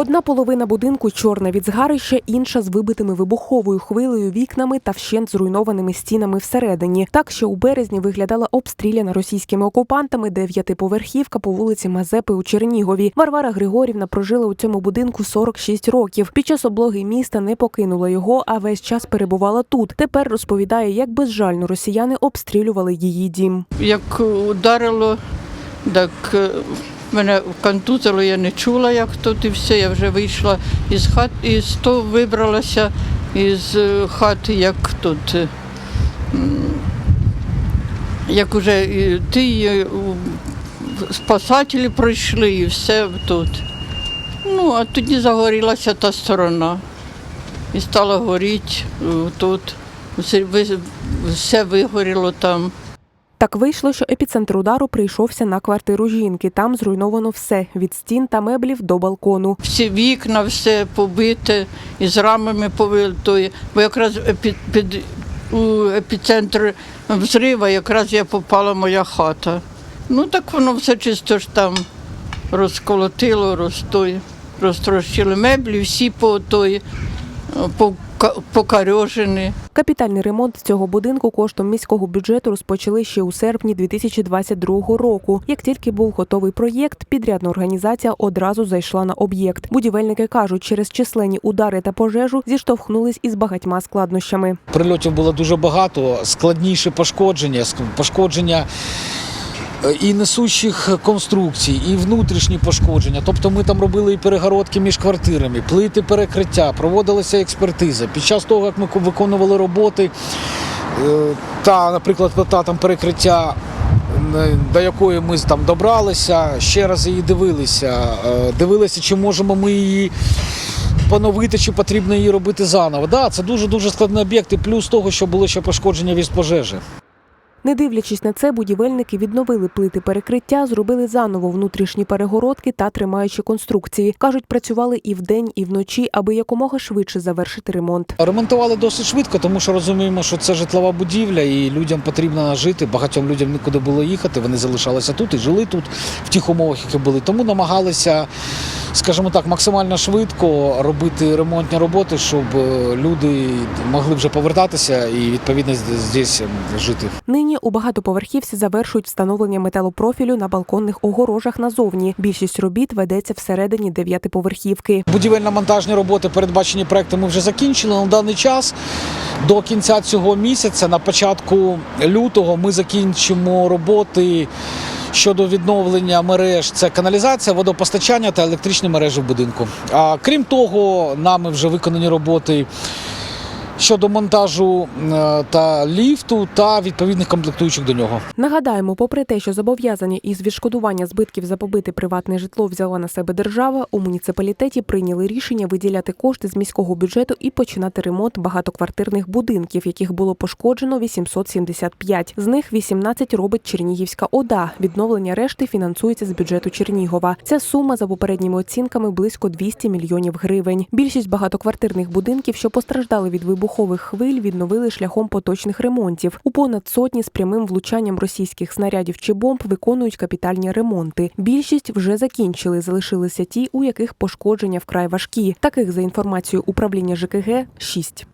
Одна половина будинку чорна від згарища, інша з вибитими вибуховою хвилею вікнами та вщент зруйнованими стінами всередині. Так що у березні виглядала обстріляна російськими окупантами дев'ятиповерхівка по вулиці Мазепи у Чернігові. Варвара Григорівна прожила у цьому будинку 46 років. Під час облоги міста не покинула його, а весь час перебувала тут. Тепер розповідає, як безжально росіяни обстрілювали її дім. Як ударило, так е, мене контузило, я не чула, як тут і все. Я вже вийшла із хат, із то вибралася із е, хати, як тут. е, Як уже і ті е, спасателі пройшли і все тут. Ну, а тоді загорілася та сторона. І стало горіти тут. Все вигоріло там. Так вийшло, що епіцентр удару прийшовся на квартиру жінки. Там зруйновано все від стін та меблів до балкону. Всі вікна, все побите, із рамами повитої. Бо якраз під, під у епіцентр взрива якраз я попала моя хата. Ну так воно все чисто ж там розколотило, розтой, розтрощили меблі, всі по той, пока- покарьожені. Капітальний ремонт цього будинку коштом міського бюджету розпочали ще у серпні 2022 року. Як тільки був готовий проєкт, підрядна організація одразу зайшла на об'єкт. Будівельники кажуть, через численні удари та пожежу зіштовхнулись із багатьма складнощами. Прильотів було дуже багато, складніші пошкодження, пошкодження і несущих конструкцій, і внутрішні пошкодження. Тобто ми там робили і перегородки між квартирами, плити перекриття, проводилася експертиза. Під час того, як ми виконували роботи, е, та, наприклад, плита там перекриття. е, До якої ми там добралися, ще раз її дивилися. е, Дивилися, чи можемо ми її поновити, чи потрібно її робити заново. Да, це дуже дуже складний об'єкт, і плюс того, що було ще пошкодження від пожежі. Не дивлячись на це, будівельники відновили плити перекриття, зробили заново внутрішні перегородки та тримаючі конструкції. кажуть, працювали і вдень, і вночі, аби якомога швидше завершити ремонт. Ремонтували досить швидко, тому що розуміємо, що це житлова будівля, і людям потрібно жити. Багатьом людям нікуди було їхати. Вони залишалися тут і жили тут в тих умовах, які були. Тому намагалися, скажімо так, максимально швидко робити ремонтні роботи, щоб е, люди могли вже повертатися і відповідно здесь ем, жити. Нині у багатоповерхівці завершують встановлення металопрофілю на балконних огорожах назовні. Більшість робіт ведеться всередині дев'ятиповерхівки. Будівельно-монтажні роботи, передбачені проекти, ми вже закінчили. На даний час до кінця цього місяця, на початку лютого, ми закінчимо роботи щодо відновлення мереж. Це каналізація, водопостачання та електричні мережі в будинку. А крім того, нами вже виконані роботи. Щодо монтажу е, та ліфту та відповідних комплектуючих до нього. Нагадаємо, попри те, що зобов'язання із відшкодування збитків за побите приватне житло взяла на себе держава, у муніципалітеті прийняли рішення виділяти кошти з міського бюджету і починати ремонт багатоквартирних будинків, яких було пошкоджено 875. З них 18 робить Чернігівська ОДА. Відновлення решти фінансується з бюджету Чернігова. Ця сума за попередніми оцінками близько 200 мільйонів гривень. Більшість багатоквартирних будинків, що постраждали від вибухових хвиль, відновили шляхом поточних ремонтів. У понад сотні з прямим влучанням російських снарядів чи бомб виконують капітальні ремонти. Більшість вже закінчили. Залишилися ті, у яких пошкодження вкрай важкі. Таких за інформацією управління ЖКГ – 6.